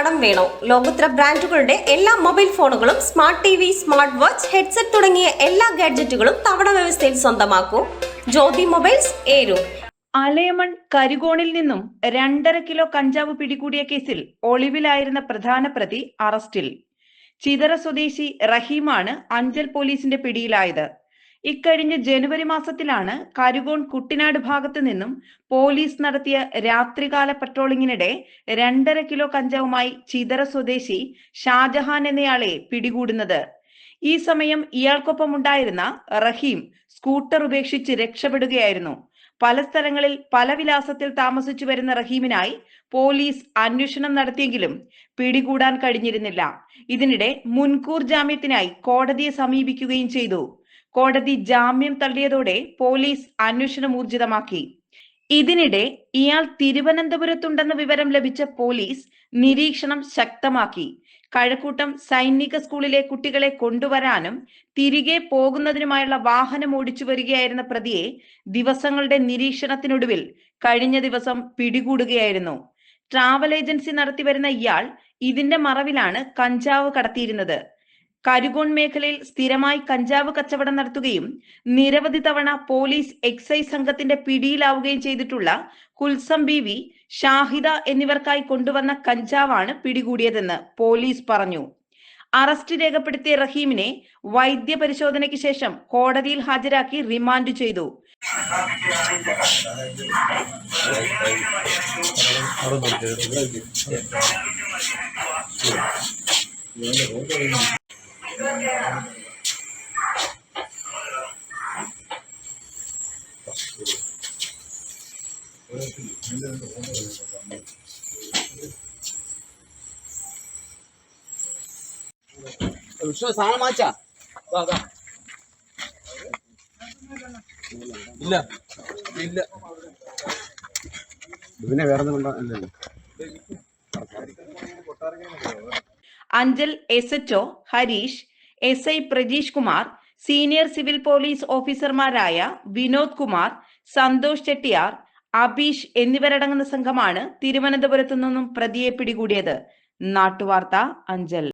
കടം വേണോ? ലോകോത്തര ബ്രാൻഡുകളുടെ എല്ലാ മൊബൈൽ ഫോണുകളും smart T V smart watch headset തുടങ്ങിയ എല്ലാ ഗാഡ്ജറ്റുകളും തവണ വ്യവസ്ഥയിൽ സ്വന്തമാക്കൂ. ജ്യോതി മൊബൈൽസ് ഏരു. അലയമൺ കരികോണിൽ നിന്നും രണ്ടര കിലോ കഞ്ചാവ് പിടികൂടിയ കേസിൽ ഒളിവിലായിരുന്ന പ്രധാന പ്രതി അറസ്റ്റിൽ. ചിതറ സ്വദേശി റഹീമാണ് അഞ്ചൽ പോലീസിന്റെ പിടിയിലായത്. ഇക്കഴിഞ്ഞ ജനുവരി മാസത്തിലാണ് കരുകോൺ കുട്ടിനാട് ഭാഗത്ത് നിന്നും പോലീസ് നടത്തിയ രാത്രികാല പട്രോളിങ്ങിനിടെ രണ്ടര കിലോ കഞ്ചാവുമായി ചിതറ സ്വദേശി ഷാജഹാൻ എന്നയാളെ പിടികൂടുന്നത്. ഈ സമയം ഇയാൾക്കൊപ്പം ഉണ്ടായിരുന്ന റഹീം സ്കൂട്ടർ ഉപേക്ഷിച്ച് രക്ഷപ്പെടുകയായിരുന്നു. പല സ്ഥലങ്ങളിൽ പല വിലാസത്തിൽ താമസിച്ചു വരുന്ന റഹീമിനായി പോലീസ് അന്വേഷണം നടത്തിയെങ്കിലും പിടികൂടാൻ കഴിഞ്ഞിരുന്നില്ല. ഇതിനിടെ മുൻകൂർ ജാമ്യത്തിനായി കോടതിയെ സമീപിക്കുകയും ചെയ്തു. കോടതി ജാമ്യം തള്ളിയതോടെ പോലീസ് അന്വേഷണം ഊർജിതമാക്കി. ഇതിനിടെ ഇയാൾ തിരുവനന്തപുരത്തുണ്ടെന്ന വിവരം ലഭിച്ച പോലീസ് നിരീക്ഷണം ശക്തമാക്കി. കഴക്കൂട്ടം സൈനിക സ്കൂളിലെ കുട്ടികളെ കൊണ്ടുവരാനും തിരികെ പോകുന്നതിനുമായുള്ള വാഹനം ഓടിച്ചു വരികയായിരുന്ന പ്രതിയെ ദിവസങ്ങളുടെ നിരീക്ഷണത്തിനൊടുവിൽ കഴിഞ്ഞ ദിവസം പിടികൂടുകയായിരുന്നു. ട്രാവൽ ഏജൻസി നടത്തിവരുന്ന ഇയാൾ ഇതിന്റെ മറവിലാണ് കഞ്ചാവ് കടത്തിയിരുന്നത്. കരുകോൺ മേഖലയിൽ സ്ഥിരമായി കഞ്ചാവ് കച്ചവടം നടത്തുകയും നിരവധി തവണ പോലീസ് എക്സൈസ് സംഘത്തിന്റെ പിടിയിലാവുകയും ചെയ്തിട്ടുള്ള കുൽസം ബി വി ഷാഹിദ എന്നിവർക്കായി കൊണ്ടുവന്ന കഞ്ചാവാണ് പിടികൂടിയതെന്ന് പോലീസ് പറഞ്ഞു. അറസ്റ്റ് രേഖപ്പെടുത്തിയ റഹീമിനെ വൈദ്യ പരിശോധനയ്ക്ക് ശേഷം കോടതിയിൽ ഹാജരാക്കി റിമാൻഡ് ചെയ്തു. സാധനം. ഇല്ല ഇല്ല പിന്നെ വേറെ Anchal S HO Harish S I Prajeesh Kumar senior civil police ഓഫീസർമാരായ വിനോദ് കുമാർ സന്തോഷ് ചെട്ടിയാർ അബീഷ് എന്നിവരടങ്ങുന്ന സംഘമാണ് തിരുവനന്തപുരത്തു നിന്നും പ്രതിയെ പിടികൂടിയത്. നാട്ടുവാർത്ത അഞ്ചൽ.